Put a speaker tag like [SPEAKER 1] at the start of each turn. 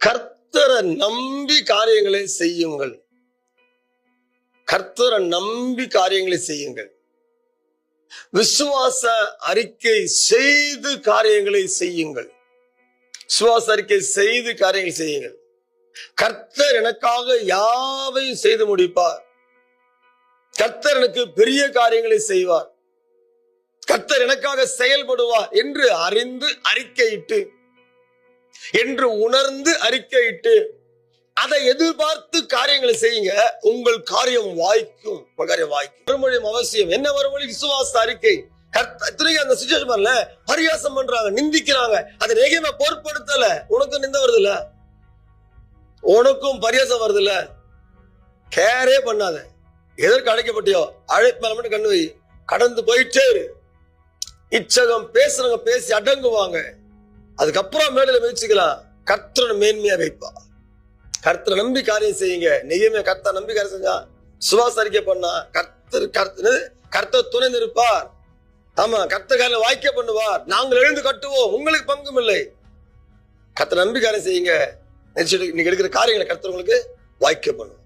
[SPEAKER 1] கர்த்தரை நம்பி காரியங்களை செய்யுங்கள். கர்த்தரை நம்பி காரியங்களை செய்யுங்கள். விசுவாச அறிக்கை செய்து காரியங்களை செய்யுங்கள். விசுவாச அறிக்கை செய்து காரியங்களை செய்யுங்கள். கர்த்தர் எனக்காக யாவையும் செய்து முடிப்பார். கர்த்தர் எனக்கு பெரிய காரியங்களை செய்வார். கர்த்தர் எனக்காக செயல்படுவார் என்று அறிந்து அறிக்கையிட்டு என்று உணர்ந்து அறிக்கையிட்டு அதை எதிர்பார்த்து காரியங்களை செய்யுங்க. உங்கள் காரியம் வாய்க்கும் காரியம் வாய்க்கும். மறுமொழியும் அவசியம். என்ன மறுமொழி? விசுவாச அறிக்கை. அந்த சுச்சுவேஷன் பண்ணல. பரியாசம் பண்றாங்க நிந்திக்கிறாங்க. அதை நெகைமை பொருட்படுத்தல. உனக்கும் நிந்த வருது இல்ல உனக்கும் பரியாசம் வருது இல்ல கேரே பண்ணாத. எதற்கு அழைக்கப்பட்டியோ அழைப்பு மேல மட்டும் கண்ணு வை. கடந்து போயிட்டே இரு. இச்சகம் பேசுறவங்க பேசி அடங்குவாங்க. அதுக்கப்புறம் மேடையில மிதிச்சுக்கலாம் கர்த்தரை மேன்மையா வைப்பா. கர்த்தரை நம்பி காரியம் செய்யுங்க. நெய்யமே கர்த்த நம்பி காரியம் செஞ்சா சுவாச அறிக்கை பண்ணா கர்த்தர் கர்த்தர் கர்த்தர் துணை நிற்பார். ஆமா கர்த்த காரில் வாய்க்க பண்ணுவார். நாங்கள் எழுந்து கட்டுவோம். உங்களுக்கு பங்கும் இல்லை. கர்த்தர் நம்பி காரியம் செய்யுங்க. நினைச்சிட்டு நீங்க எடுக்கிற காரியங்களை கர்த்தர் உங்களுக்கு வாய்க்க பண்ணுவோம்